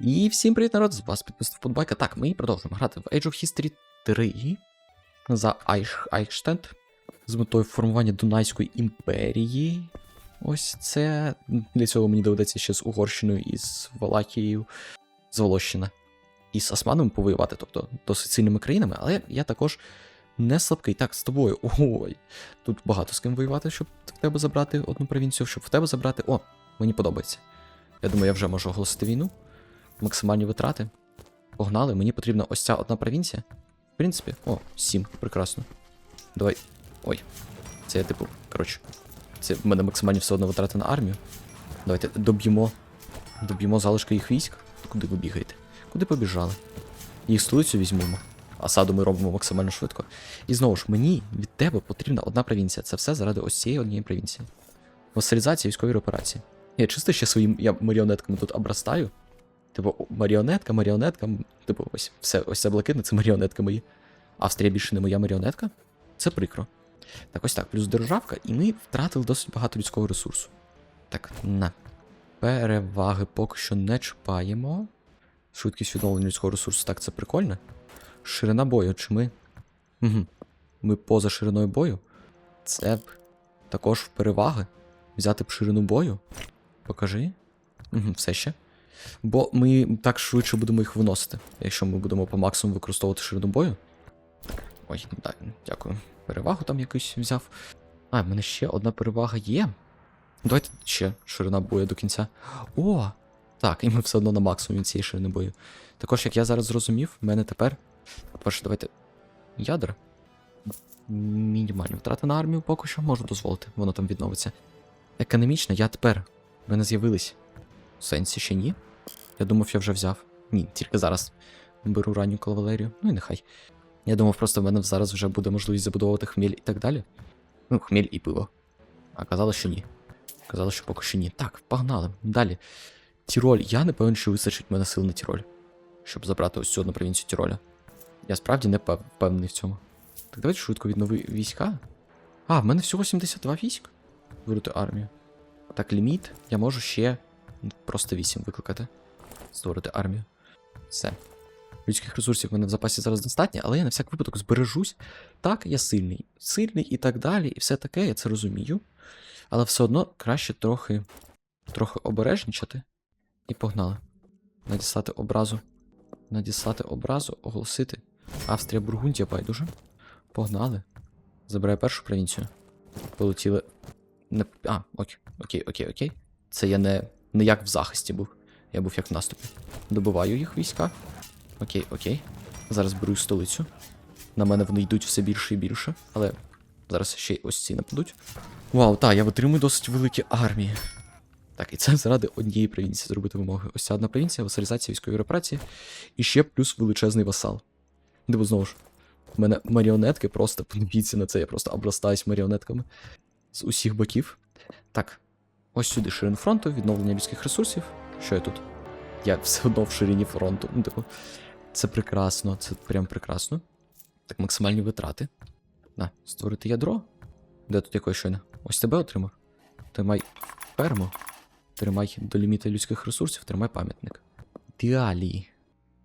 І всім привіт, народ! З вас підписав Футбайка. Так, ми продовжуємо грати в Age of History 3 за Айш... Айхштенд з метою формування Дунайської імперії. Ось це. Для цього мені доведеться ще з Угорщиною і з Валахією, з Волощина. І з Османом повоювати, тобто досить сильними країнами, але я також не слабкий. Так, з тобою. Ой. Тут багато з ким воювати, щоб в тебе забрати одну провінцію, щоб в тебе забрати. О, мені подобається. Я думаю, я вже можу оголосити війну. Максимальні витрати. Погнали, мені потрібна ось ця одна провінція. В принципі, о, сім, прекрасно. Давай. Ой. Це я типу, коротше. Це в мене максимальні все одно витрати на армію. Давайте доб'ємо. Доб'ємо залишки їх військ. Куди ви бігаєте? Куди побіжали? Їх столицю візьмемо. Асаду ми робимо максимально швидко. І знову ж, мені від тебе потрібна одна провінція. Це все заради ось цієї однієї провінції. Васалізація військової операції. Я чисто ще своїм я маріонетками тут обрастаю. Типу, маріонетка, маріонетка. Типу, ось все, ось це блакитне, це маріонетка мої. Австрія більше не моя маріонетка. Це прикро. Так, ось так, плюс державка, і ми втратили досить багато людського ресурсу. Так, на. Переваги поки що не чіпаємо. Швидкість відновлення людського ресурсу, так, це прикольно. Ширина бою, чи ми. Угу. Ми поза шириною бою. Це б також в переваги. Взяти б ширину бою. Покажи. Угу, все ще. Бо ми так швидше будемо їх виносити, якщо ми будемо по максимуму використовувати ширину бою. Ой, да, дякую. Перевагу там якусь взяв. А, в мене ще одна перевага є. Давайте ще ширина бою до кінця. О! Так, і ми все одно на максимумі цієї ширини бою. Також, як я зараз зрозумів, в мене тепер. По-перше, давайте. Ядра. Мінімальні втрати на армію поки що можу дозволити, воно там відновиться. Економічно, я тепер. В мене з'явились. В сенсі ще ні. Я думав, я вже взяв. Ні, тільки зараз беру ранню кавалерію. Ну і нехай. Я думав, просто в мене зараз вже буде можливість забудовувати хміль і так далі. Ну, хміль і пиво. А казали, що ні. Казали, що поки що ні. Так, погнали. Далі. Тіроль. Я не певен, що вистачить мене сил на Тіроль. Щоб забрати ось цю одну провінцію Тіроля. Я справді не впевнений в цьому. Так давайте швидко віднови війська. А, в мене всього 72 військ. Вирути армію. Так, ліміт. Я можу ще просто 8 викликати. Створити армію. Все. Людських ресурсів в мене в запасі зараз достатньо, але я на всяк випадок збережусь. Так, я сильний. Сильний і так далі, і все таке, я це розумію. Але все одно краще трохи трохи обережничати. І погнали. Надіслати образу. Надіслати образу, оголосити. Австрія, Бургундія, байдуже. Погнали. Забираю першу провінцію. Полетіли. Не... А, окей, окей, окей, окей. Це я не, не як в захисті був. Я був як в наступі. Добиваю їх війська. Окей, окей. Зараз беру столицю. На мене вони йдуть все більше і більше, але зараз ще й ось ці нападуть. Вау, так, я витримую досить великі армії. Так, і це заради однієї провінції зробити вимоги. Ось ця одна провінція, васалізація військової операції, і ще плюс величезний васал. Диво знову ж. У мене маріонетки просто подивіться на це, я просто обростаюсь маріонетками з усіх боків. Так, ось сюди ширин фронту, відновлення людських ресурсів. Що я тут? Я все одно в ширині фронту. Ну, типу, це прекрасно, це прям прекрасно. Так, максимальні витрати. На, створити ядро. Де тут якої щойно? Ось тебе отримав. Тримай ферму. Тримай до ліміта людських ресурсів, тримай пам'ятник. Далі.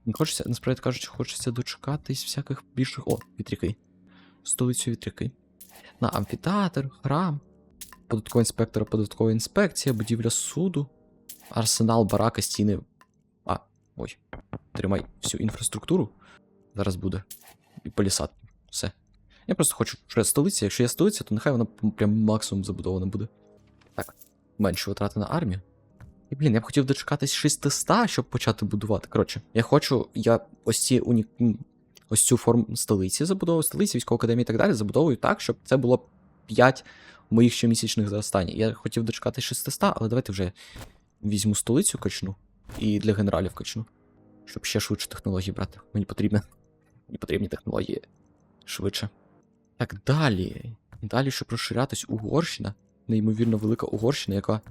Не хочеться, насправді кажучи, хочеться дочекатись всяких більших. О, вітряки. Столицю вітряки. На амфітеатр, храм, податковий інспектор, податкова інспекція, будівля суду, арсенал, барака, стіни. А, ой. Тримай всю інфраструктуру. Зараз буде. І полісад. Все. Я просто хочу вже столиця. Якщо є столиця, то нехай вона прям максимум забудована буде. Так, менше витрати на армію. І блін, я б хотів дочекатись 600, щоб почати будувати. Коротше, я хочу, я ось ці уні... ось цю форму столиці забудовую, столиці, військової академії і так далі, забудовую так, щоб це було 5 моїх щомісячних зростань. Я хотів дочекатись 600, але давайте вже візьму столицю качну і для генералів качну. Щоб ще швидше технології брати. Мені потрібно. Мені потрібні технології швидше. Так, далі. Далі, щоб розширятись, Угорщина. Неймовірно велика Угорщина, яка.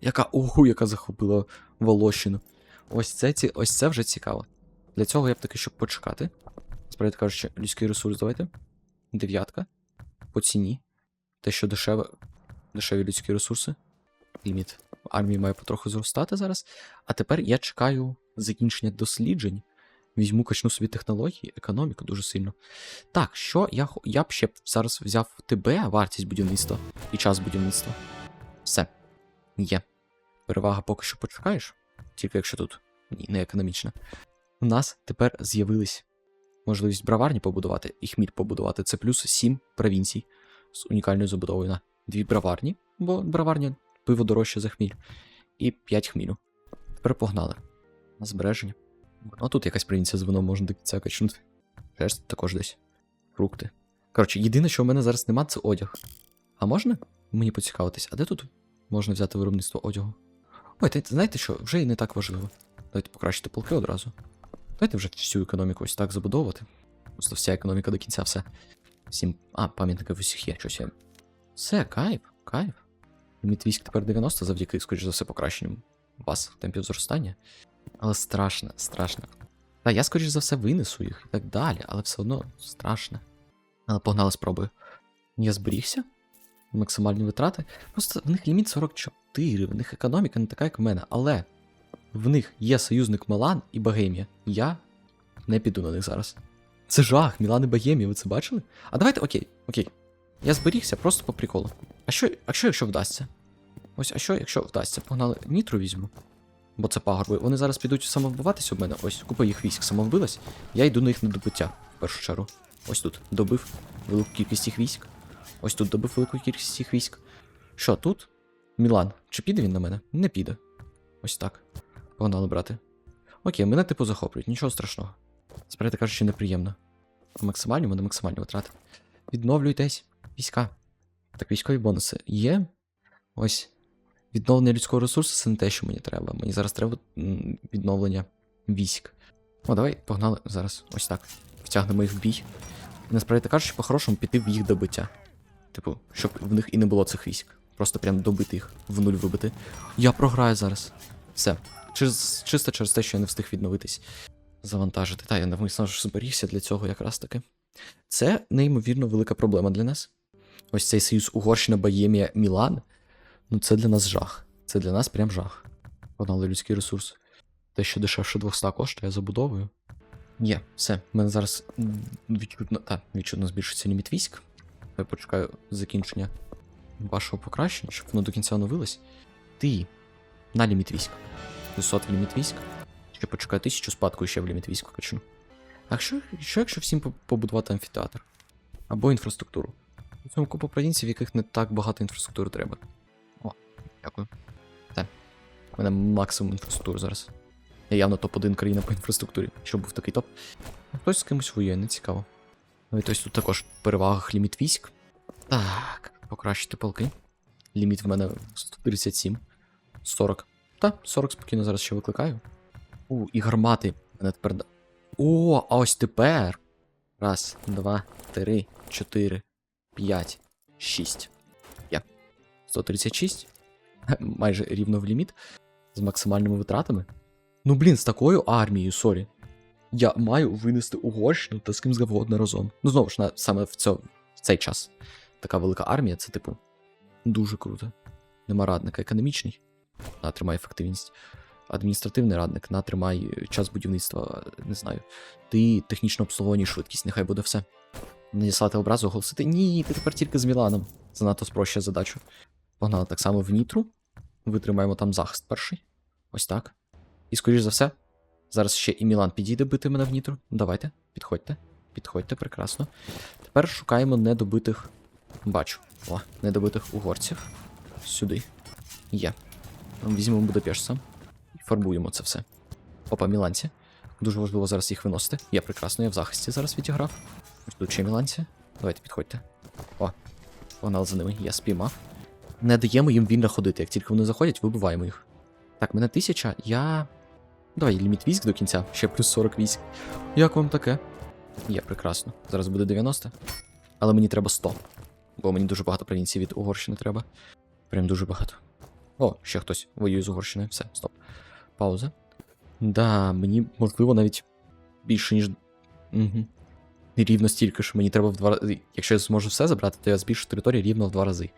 Яка ого, яка захопила Волощину. Ось це, ці... Ось це вже цікаво. Для цього я б таки, щоб почекати. Справді кажучи, людський ресурс давайте. Дев'ятка. По ціні. Те, що дешеве. Дешеві людські ресурси. Ліміт армії має потроху зростати зараз. А тепер я чекаю закінчення досліджень. Візьму, качну собі технології, економіку дуже сильно. Так, що я, я б ще зараз взяв тебе, вартість будівництва і час будівництва. Все. Є. Перевага поки що почекаєш, тільки якщо тут ні, не економічна. У нас тепер з'явилась можливість браварні побудувати і хміль побудувати. Це плюс 7 провінцій з унікальною забудовою на дві браварні, бо браварня пиво дорожче за хміль, і 5 хмілю. Тепер погнали. На збереження. Ну, тут якась провінція з вином можна до кінця качнути. Шерсть також десь. Фрукти. Коротше, єдине, що в мене зараз нема, це одяг. А можна мені поцікавитись, а де тут можна взяти виробництво одягу? Ой, та знаєте що, вже і не так важливо. Давайте покращити полки одразу. Давайте вже всю економіку ось так забудовувати. Просто вся економіка до кінця, все. Всім. А, пам'ятники в усіх є, щось. Все, кайф, кайф. Ліміт військ тепер 90 завдяки, скоріш за все, покращенням вас темпів зростання. Але страшно, страшно. Та я, скоріш за все, винесу їх і так далі, але все одно страшно. Але погнали спробую. Я зберігся. Максимальні витрати. Просто в них ліміт 44, в них економіка не така, як в мене. Але в них є союзник Милан і Богемія. Я не піду на них зараз. Це жах, Мілан і Богемія, ви це бачили? А давайте, окей, окей. Я зберігся просто по приколу. А що, а що якщо вдасться? Ось, а що, якщо вдасться? Погнали, нітру візьму. Бо це пагорби. Вони зараз підуть самовбиватися у мене. Ось, купа їх військ самовбилась. Я йду на їх на добиття, в першу чергу. Ось тут добив велику кількість їх військ. Ось тут добив велику кількість їх військ. Що тут? Мілан. Чи піде він на мене? Не піде. Ось так. Погнали, брати. Окей, мене типу захоплюють, нічого страшного. Справді кажучи, неприємно. Максимальні, мене максимальні витрати. Відновлюйтесь. Війська. Так, військові бонуси є. Ось. Відновлення людського ресурсу це не те, що мені треба. Мені зараз треба відновлення військ. О, давай погнали зараз. Ось так. Втягнемо їх в бій. І насправді кажучи, по-хорошому піти в їх добиття. Типу, щоб в них і не було цих військ. Просто прям добити їх, в нуль вибити. Я програю зараз. Все. Через, чисто через те, що я не встиг відновитись. Завантажити. Та, я навмисно ж зберігся для цього якраз таки. Це неймовірно велика проблема для нас. Ось цей союз Угорщина, Боємія, Мілан. Ну, це для нас жах. Це для нас прям жах. Погнали людський ресурс. Те, що дешевше 200 коштує, я забудовую. Є, все. У мене зараз відчутно, та, відчутно збільшиться ліміт військ. Я почекаю закінчення вашого покращення, щоб воно до кінця оновилось. Ти на ліміт військ. 600 в ліміт військ. Ще почекаю тисячу спадку ще в ліміт військ качну. А що, що якщо всім побудувати амфітеатр? Або інфраструктуру? У цьому купа провінцій, в яких не так багато інфраструктури треба. О, дякую. Так. У мене максимум інфраструктури зараз. Я явно топ-1 країна по інфраструктурі, щоб був такий топ. Хтось з кимось воює, не цікаво. Ну і тобто тут також в перевагах ліміт військ. Так, покращити полки. Ліміт в мене 137. 40. Та, 40 спокійно зараз ще викликаю. У, і гармати. Мене тепер. О, а ось тепер. Раз, два, три, чотири, п'ять, шість. Є. 136. Майже рівно в ліміт. З максимальними витратами. Ну, блін, з такою армією, сорі. Я маю винести Угорщину та з ким завгодно разом. Ну, знову ж, на, саме в, цьо, в цей час. Така велика армія, це, типу, дуже круто. Нема радника економічний. На, тримай ефективність. Адміністративний радник, на, тримай е, час будівництва, не знаю. Ти технічне обслуговування швидкість, нехай буде все. Надіслати образу, оголосити. Ні, ти тепер тільки з Міланом. Занадто спрощує задачу. Погнали так само в Нітру. Витримаємо там захист перший. Ось так. І скоріш за все, зараз ще і Мілан підійде бити мене в Нітру. Давайте, підходьте. Підходьте, прекрасно. Тепер шукаємо недобитих. Бачу. О, недобитих угорців. Сюди. Є. Візьмемо Будапешт сам. І фарбуємо це все. Опа, міланці. Дуже важливо зараз їх виносити. Я прекрасно, я в захисті зараз відіграв. Тут ще міланці. Давайте підходьте. О, погнали за ними, я спіймав. Не даємо їм вільно ходити. Як тільки вони заходять, вибиваємо їх. Так, мене тисяча, я. Давай ліміт військ до кінця, ще плюс 40 військ. Як вам таке? Є, прекрасно. Зараз буде 90. Але мені треба 100. Бо мені дуже багато провінцій від Угорщини треба. Прям дуже багато. О, ще хтось воює з Угорщиною. Все, стоп. Пауза. Да, мені можливо навіть більше, ніж. Угу. Рівно стільки ж мені треба в два рази. Якщо я зможу все забрати, то я збільшу територію рівно в два рази.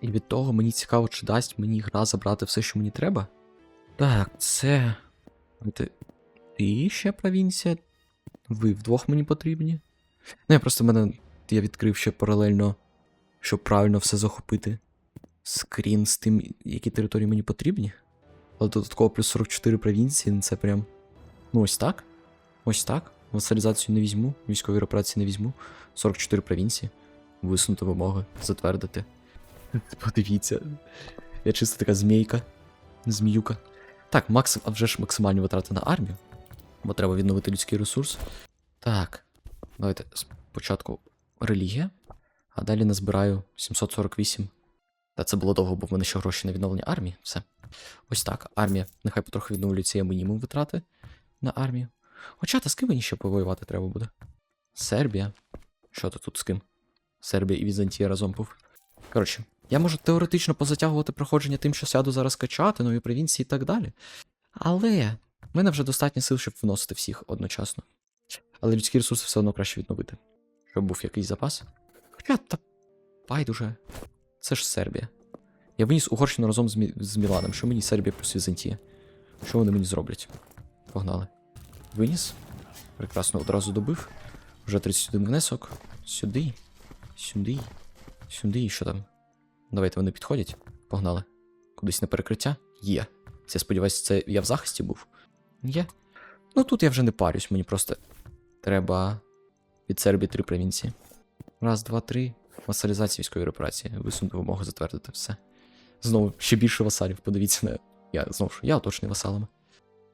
І від того мені цікаво, чи дасть мені гра забрати все, що мені треба. Так, це. І ще провінція. Ви вдвох мені потрібні. Ну, я просто мене. Я відкрив ще паралельно, щоб правильно все захопити. Скрін з тим, які території мені потрібні. Але додатково плюс 44 провінції, це прям. Ну, ось так. Ось так. Васалізацію не візьму, військові операції не візьму. 44 провінції. Висунути вимоги, затвердити. Подивіться. Я чисто така змійка. Зміюка. Так, максим, а вже ж максимальні витрати на армію. Бо треба відновити людський ресурс. Так. Давайте спочатку релігія, а далі назбираю 748. Та це було довго, бо в мене ще гроші на відновлення армії. Все. Ось так. Армія. Нехай потрохи відновлюється я мінімум витрати на армію. Хоча, та з ким мені ще повоювати треба буде? Сербія. Що то тут з ким? Сербія і Візантія разом був. Коротше, я можу теоретично позатягувати проходження тим, що сяду зараз качати, нові провінції і так далі. Але в мене вже достатньо сил, щоб вносити всіх одночасно. Але людські ресурси все одно краще відновити. Щоб був якийсь запас. Хоча та байдуже. Це ж Сербія. Я виніс Угорщину разом з, Мі... з Міланом. Що мені Сербія плюс Візантія? Що вони мені зроблять? Погнали. Виніс. Прекрасно одразу добив. Вже 31 внесок. Сюди. Сюди. Сюди. Що там? Давайте вони підходять. Погнали. Кудись на перекриття? Є. Це, сподіваюся, це я в захисті був. Є. Ну тут я вже не парюсь, мені просто треба від Сербії три провінції. Раз, два, три. Васалізація військової операції. Висунути вимогу затвердити все. Знову ще більше васалів. Подивіться на. Я знову ж, я оточений васалами.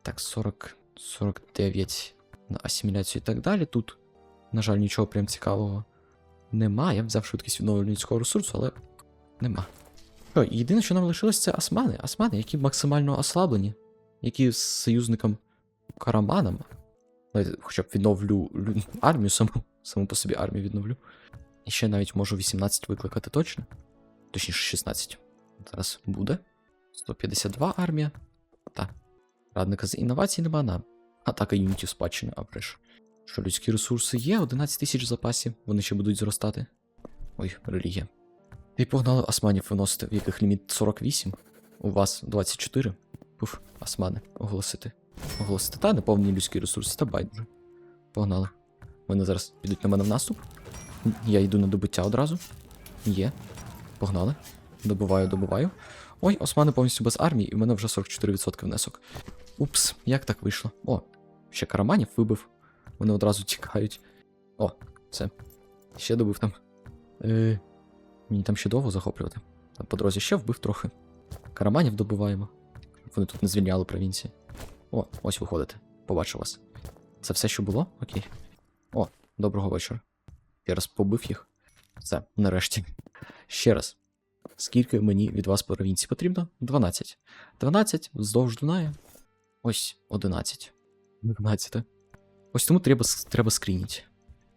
Так, 40, 49 на асиміляцію і так далі. Тут, на жаль, нічого прям цікавого немає. Я взяв швидкість відновлення людського ресурсу, але нема. Що, єдине, що нам лишилось, це османи. Османи, які максимально ослаблені, які з союзником Караманом. Хоча б відновлю лю- армію саму, саму по собі армію відновлю. І ще навіть можу 18 викликати точно. Точніше, 16. Зараз буде. 152 армія. Радника з інновацій нема на атака юнітів спадщини, а бреш. Що людські ресурси є, 11 тисяч запасів, вони ще будуть зростати. Ой, релігія. І погнали османів виносити, в яких ліміт 48, у вас 24. Пуф, османи, оголосити. Оголосити. Та неповні людські ресурси, та байдуже. Погнали. Вони зараз підуть на мене в наступ. Я йду на добиття одразу. Є. Погнали. Добиваю, добиваю. Ой, османи повністю без армії, і в мене вже 44% внесок. Упс, як так вийшло? О, ще караманів вибив. Вони одразу тікають. О, все. Ще добив там. Е, мені там ще довго захоплювати. Там по дорозі ще вбив трохи. Караманів добиваємо. Вони тут не звільняли провінції. О, ось виходите. Побачу вас. Це все, що було? Окей. О, доброго вечора. Я раз побив їх. Все, нарешті. Ще раз. Скільки мені від вас провінцій потрібно? 12. 12 вздовж Дунаю. Ось 11. 12. Ось тому треба, треба скрініть.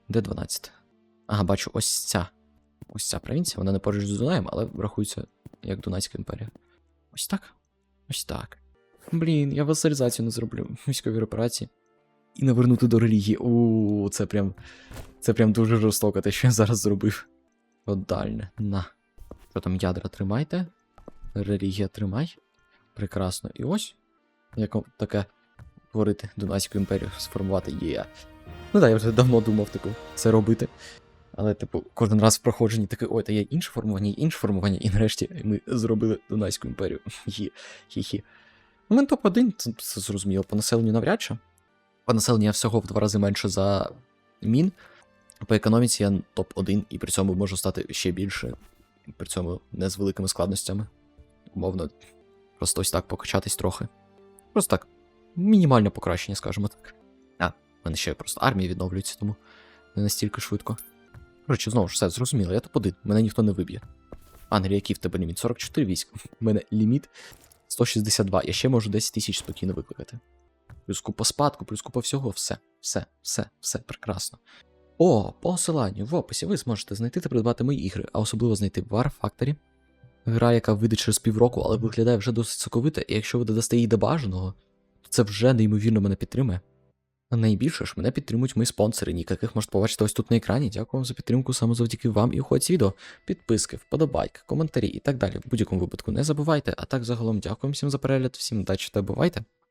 Де 12? Ага, бачу, ось ця. Ось ця провінція, вона не поруч з Дунаєм, але рахується як Дунайська імперія. Ось так. Ось так. Блін, я васалізацію не зроблю. Військові операції. І навернути до релігії. У, це прям. Це прям дуже жорстоко, те, що я зараз зробив. Подальне. На. Що там, ядра тримайте. Релігія тримай. Прекрасно. І ось. Як таке творити Дунайську імперію, сформувати є. Ну так, я вже давно думав, типу, це робити. Але, типу, кожен раз в проходженні такий, ой, та є інше формування, інше формування, і нарешті ми зробили Дунайську імперію. Хі-хі. У мене топ-1, це, це зрозуміло, по населенню навряд чи. По населенню я всього в два рази менше за мін. По економіці я топ-1, і при цьому можу стати ще більше, при цьому не з великими складностями. Умовно, просто ось так покачатись трохи. Просто так. Мінімальне покращення, скажімо так. А, в мене ще просто армія відновлюється, тому не настільки швидко. Коротше, знову ж все зрозуміло, я топ-1, мене ніхто не виб'є. Англія, який в тебе ліміт? 44 військ. У мене ліміт 162. Я ще можу 10 тисяч спокійно викликати. Плюс купа спадку, плюс купа всього, все, все, все, все, прекрасно. О, по посиланню в описі ви зможете знайти та придбати мої ігри, а особливо знайти War Factory. Гра, яка вийде через півроку, але виглядає вже досить соковита, і якщо ви додасте їй до бажаного, то це вже неймовірно мене підтримує. А найбільше ж мене підтримують мої спонсори, яких можете побачити ось тут на екрані. Дякую вам за підтримку саме завдяки вам і уходці відео. Підписки, вподобайки, коментарі і так далі. В будь-якому випадку не забувайте. А так загалом дякую всім за перегляд, всім удачі та бувайте!